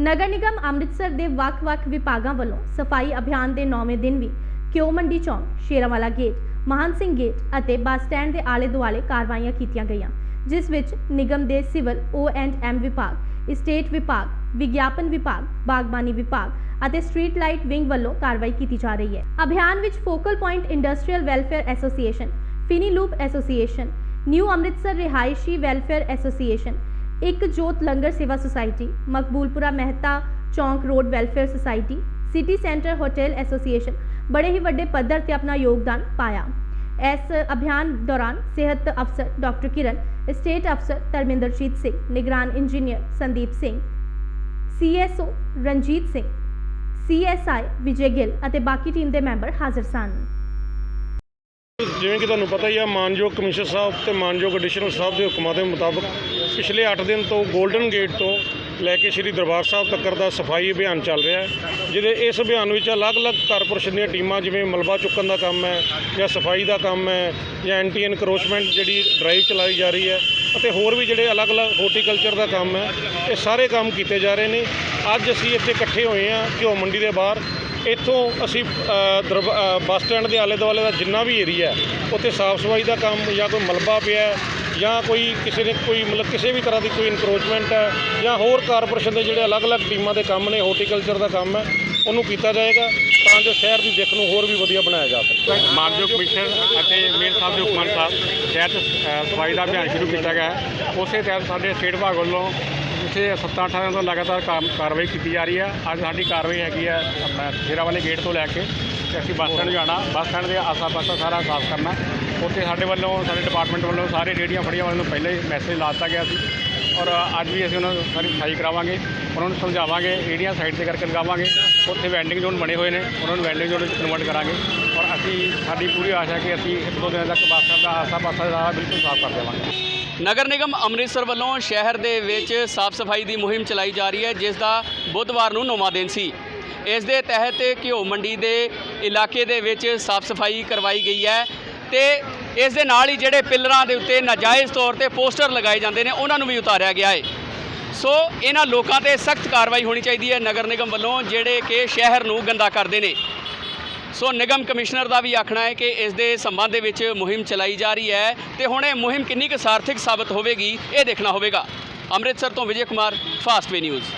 ਨਗਰ ਨਿਗਮ ਅੰਮ੍ਰਿਤਸਰ ਦੇ ਵੱਖ-ਵੱਖ ਵਿਭਾਗਾਂ ਵੱਲੋਂ ਸਫ਼ਾਈ ਅਭਿਆਨ ਦੇ 9ਵੇਂ ਦਿਨ ਵੀ ਕਿਉ ਮੰਡੀ ਚੌਂਕ, ਸ਼ੇਰਾਵਾਲਾ ਗੇਟ, ਮਹਾਨ ਸਿੰਘ ਗੇਟ ਅਤੇ ਬੱਸ ਸਟੈਂਡ ਦੇ ਆਲੇ-ਦੁਆਲੇ ਕਾਰਵਾਈਆਂ ਕੀਤੀਆਂ ਗਈਆਂ, ਜਿਸ ਵਿੱਚ ਨਿਗਮ ਦੇ ਸਿਵਲ ਓ ਐਂਡ ਐਮ ਵਿਭਾਗ ਸਟੇਟ ਵਿਭਾਗ, ਵਿਗਿਆਪਨ ਵਿਭਾਗ, ਬਾਗਬਾਨੀ ਵਿਭਾਗ ਅਤੇ ਸਟਰੀਟ ਲਾਈਟ ਵਿੰਗ ਵੱਲੋਂ ਕਾਰਵਾਈ ਕੀਤੀ ਜਾ ਰਹੀ ਹੈ। ਅਭਿਆਨ ਵਿੱਚ focal point industrial welfare association ਫਿਨੀ loop association, new Amritsar ਰਿਹਾਇਸ਼ੀ ਵੈਲਫੇਅਰ ਐਸੋਸੀਏਸ਼ਨ ਇੱਕ ਜੋਤ ਲੰਗਰ ਸੇਵਾ society, Maqboolpura Mehta Chowk road welfare society, city centre hotel association, ਬੜੇ ਹੀ ਵੱਡੇ ਪੱਧਰ ਤੇ ਆਪਣਾ ਯੋਗਦਾਨ ਪਾਇਆ। ਇਸ ਅਭਿਆਨ ਦੌਰਾਨ ਸਿਹਤ ਅਫਸਰ ਡਾਕਟਰ ਕਿਰਨ, ਸਟੇਟ ਅਫਸਰ ਧਰਮਿੰਦਰਜੀਤ ਸਿੰਘ, ਨਿਗਰਾਨ engineer Sandeep Singh, CSO Ranjit Singh, CSI Vijay Gill ਅਤੇ ਬਾਕੀ ਟੀਮ ਦੇ ਮੈਂਬਰ ਹਾਜ਼ਰ ਸਨ। ਜਿਵੇਂ ਕਿ ਤੁਹਾਨੂੰ ਪਤਾ ਹੀ ਆ, ਮਾਨਯੋਗ ਕਮਿਸ਼ਨਰ ਸਾਹਿਬ ਤੇ ਮਾਨਯੋਗ ਐਡੀਸ਼ਨਲ ਸਾਹਿਬ ਦੇ ਹੁਕਮਾਂ ਦੇ ਮੁਤਾਬਕ ਪਿਛਲੇ 8 ਦਿਨ ਤੋਂ 골ਡਨ ਗੇਟ ਤੋਂ ਲੈ ਕੇ ਸ੍ਰੀ ਦਰਬਾਰ ਸਾਹਿਬ ਤੱਕ ਦਾ ਸਫ਼ਾਈ ਅਭਿਆਨ ਚੱਲ ਰਿਹਾ ਹੈ, ਜਿਹਦੇ ਇਸ ਅਭਿਆਨ ਵਿੱਚ ਅਲੱਗ-ਅਲੱਗ ਕਾਰਪੋਰੇਸ਼ਨ ਦੀਆਂ ਟੀਮਾਂ, ਜਿਵੇਂ ਮਲਬਾ ਚੁੱਕਣ ਦਾ ਕੰਮ ਹੈ ਜਾਂ ਸਫ਼ਾਈ ਦਾ ਕੰਮ ਹੈ ਜਾਂ ਐਂਟੀ ਐਨਕਰੋਚਮੈਂਟ ਜਿਹੜੀ ਡਰਾਈਵ ਚਲਾਈ ਜਾ ਰਹੀ ਹੈ ਅਤੇ ਹੋਰ ਵੀ ਜਿਹੜੇ ਅਲੱਗ-ਅਲੱਗ ਹੋਰਟੀਕਲਚਰ ਦਾ ਕੰਮ ਹੈ, ਇਹ ਸਾਰੇ ਕੰਮ ਕੀਤੇ ਜਾ ਰਹੇ ਨੇ। ਅੱਜ ਅਸੀਂ ਇੱਥੇ ਇਕੱਠੇ ਹੋਏ ਹਾਂ ਘਿਓ ਮੰਡੀ ਦੇ ਬਾਹਰ ਇੱਥੋਂ ਅਸੀਂ ਦਰਬ- ਬੱਸ ਸਟੈਂਡ ਦੇ ਆਲੇ ਦੁਆਲੇ ਦਾ ਜਿੰਨਾ ਵੀ ਏਰੀਆ ਉੱਥੇ ਸਾਫ਼ ਸਫ਼ਾਈ ਦਾ ਕੰਮ ਜਾਂ ਕੋਈ ਮਲਬਾ ਪਿਆ ਜਾਂ ਕੋਈ ਕਿਸੇ ਨੇ ਕੋਈ ਮਤਲਬ ਕਿਸੇ ਵੀ ਤਰ੍ਹਾਂ ਦੀ ਕੋਈ ਇਨਕਰੋਚਮੈਂਟ ਹੈ ਜਾਂ ਹੋਰ ਕਾਰਪੋਰੇਸ਼ਨ ਦੇ ਜਿਹੜੇ ਅਲੱਗ-ਅਲੱਗ ਟੀਮਾਂ ਦੇ ਕੰਮ ਨੇ ਹੋਰਟੀਕਲਚਰ ਦਾ ਕੰਮ ਹੈ ਉਹਨੂੰ ਕੀਤਾ ਜਾਏਗਾ ਤਾਂ ਜੋ ਸ਼ਹਿਰ ਦੀ ਦਿੱਖ ਨੂੰ ਹੋਰ ਵੀ ਵਧੀਆ ਬਣਾਇਆ ਜਾ ਸਕੇ। ਮਾਨਯੋਗ ਕਮਿਸ਼ਨਰ ਅਤੇ ਮੇਅਰ ਸਾਹਿਬ ਦੇ ਹੁਕਮਾਂ ਅਨੁਸਾਰ ਸ਼ਹਿਰ 'ਚ ਸਫ਼ਾਈ ਦਾ ਅਭਿਆਨ ਸ਼ੁਰੂ ਕੀਤਾ ਗਿਆ ਉਸੇ ਤਹਿਤ ਸਾਡੇ ਸਟੇਟ ਵਿਭਾਗ ਵੱਲੋਂ ਪਿਛਲੇ 7-8 ਤੋਂ ਲਗਾਤਾਰ ਕਾਰਵਾਈ ਕੀਤੀ ਜਾ ਰਹੀ ਹੈ। ਅੱਜ ਸਾਡੀ ਕਾਰਵਾਈ ਹੈਗੀ ਹੈ ਆਪਣਾ ਸ਼ੇਰਾ ਵਾਲੇ ਗੇਟ ਤੋਂ ਲੈ ਕੇ ਤੇ ਅਸੀਂ ਬੱਸ ਸਟੈਂਡ ਜਾਣਾ। ਬੱਸ ਸਟੈਂਡ ਦੇ ਆਸਾ-ਪਾਸਾ ਸਾਰਾ ਸਾਫ਼ ਕਰਨਾ। ਉੱਥੇ ਸਾਡੇ ਵੱਲੋਂ, ਸਾਡੇ ਡਿਪਾਰਟਮੈਂਟ ਵੱਲੋਂ ਸਾਰੇ ਰੇੜੀਆਂ ਫੜੀਆਂ ਵਾਲਿਆਂ ਨੂੰ ਪਹਿਲਾਂ ਹੀ ਮੈਸੇਜ ਲਾ ਦਿੱਤਾ ਗਿਆ ਸੀ। ਔਰ ਅੱਜ ਵੀ ਅਸੀਂ ਉਹਨਾਂ ਨੂੰ ਸਾਰੀ ਸਫ਼ਾਈ ਕਰਾਵਾਂਗੇ, ਉਹਨਾਂ ਨੂੰ ਸਮਝਾਵਾਂਗੇ ਰੇੜੀਆਂ ਸਾਈਡ ਤੇ ਕਰਕੇ ਲਗਾਵਾਂਗੇ। ਉੱਥੇ ਵੈਂਡਿੰਗ ਜ਼ੋਨ ਬਣੇ ਹੋਏ ਨੇ, ਉਹਨਾਂ ਨੂੰ ਵੈਂਡਿੰਗ ਜ਼ੋਨ ਵਿੱਚ ਕਨਵਰਟ ਕਰਾਂਗੇ। ਔਰ ਅਸੀਂ, ਸਾਡੀ ਪੂਰੀ ਆਸ਼ਾ ਹੈ ਕਿ ਅਸੀਂ ਇੱਕ ਦੋ ਦਿਨਾਂ ਤੱਕ ਬੱਸ ਦਾ, ਆਸਾ-ਪਾਸਾ ਸਾਰਾ ਬਿਲਕੁਲ ਸਾਫ਼ ਕਰ ਦੇਵਾਂਗੇ। ਨਗਰ ਨਿਗਮ ਅੰਮ੍ਰਿਤਸਰ ਵੱਲੋਂ ਸ਼ਹਿਰ ਦੇ ਵਿੱਚ ਸਾਫ਼ ਸਫ਼ਾਈ ਦੀ ਮੁਹਿੰਮ ਚਲਾਈ ਜਾ ਰਹੀ ਹੈ, ਜਿਸ ਦਾ ਬੁੱਧਵਾਰ ਨੂੰ ਨੌਵਾਂ ਦਿਨ ਸੀ। ਇਸ ਦੇ ਤਹਿਤ ਘਿਓ ਮੰਡੀ ਦੇ ਇਲਾਕੇ ਦੇ ਵਿੱਚ ਸਾਫ਼ ਸਫ਼ਾਈ ਕਰਵਾਈ ਗਈ ਹੈ ਤੇ ਇਸ ਦੇ ਨਾਲ ਹੀ ਜਿਹੜੇ ਪਿੱਲਰਾਂ ਦੇ ਉੱਤੇ ਨਾਜਾਇਜ਼ ਤੌਰ ਤੇ ਪੋਸਟਰ ਲਗਾਏ ਜਾਂਦੇ ਨੇ, ਉਹਨਾਂ ਨੂੰ ਵੀ ਉਤਾਰਿਆ ਗਿਆ ਹੈ ਸੋ ਇਹਨਾਂ ਲੋਕਾਂ ਤੇ ਸਖਤ ਕਾਰਵਾਈ ਹੋਣੀ ਚਾਹੀਦੀ ਹੈ ਨਗਰ ਨਿਗਮ ਵੱਲੋਂ, ਜਿਹੜੇ ਕਿ ਸ਼ਹਿਰ ਨੂੰ ਗੰਦਾ ਕਰਦੇ ਨੇ। ਸੋ ਨਿਗਮ ਕਮਿਸ਼ਨਰ ਦਾ ਵੀ ਆਖਣਾ ਹੈ ਕਿ ਇਸ ਦੇ ਸੰਬੰਧ ਦੇ ਵਿੱਚ ਮੁਹਿੰਮ ਚਲਾਈ ਜਾ ਰਹੀ ਹੈ ਤੇ ਹੁਣ ਇਹ ਮੁਹਿੰਮ ਕਿੰਨੀ ਕੁ ਸਾਰਥਕ ਸਾਬਤ ਹੋਵੇਗੀ, ਇਹ ਦੇਖਣਾ ਹੋਵੇਗਾ। ਅੰਮ੍ਰਿਤਸਰ ਤੋਂ Vijay Kumar fast way news